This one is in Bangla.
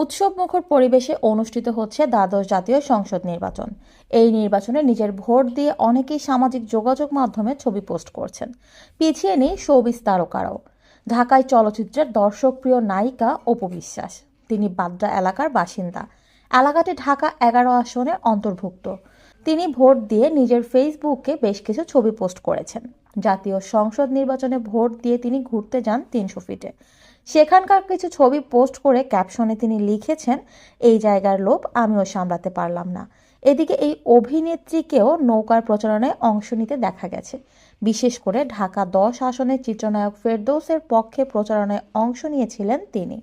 উৎসবমুখর পরিবেশে অনুষ্ঠিত হচ্ছে দ্বাদশ জাতীয় সংসদ নির্বাচন। এই নির্বাচনে নিজের ভোট দিয়ে অনেকেই সামাজিক যোগাযোগ মাধ্যমে ছবি পোস্ট করছেন। পিছিয়ে নেই শোবিস তারকারাও। ঢাকায় চলচ্চিত্রের দর্শকপ্রিয় নায়িকা অপু বিশ্বাস। তিনি বাড্ডা এলাকার বাসিন্দা। এলাকাটি ঢাকা এগারো আসনে অন্তর্ভুক্ত। তিনি ভোট দিয়ে নিজের ফেসবুকে বেশ কিছু ছবি পোস্ট করেছেন। জাতীয় সংসদ নির্বাচনে ভোট দিয়ে তিনি ঘুরতে যান তিনশো ফিটে। সেখানকার কিছু ছবি পোস্ট করে ক্যাপশনে তিনি লিখেছেন, এই জায়গার লোভ আমিও সামলাতে পারলাম না। এদিকে এই অভিনেত্রীকেও নৌকার প্রচারণায় অংশ নিতে দেখা গেছে। বিশেষ করে ঢাকা দশ আসনের চিত্রনায়ক ফেরদৌসের পক্ষে প্রচারণায় অংশ নিয়েছিলেন তিনি।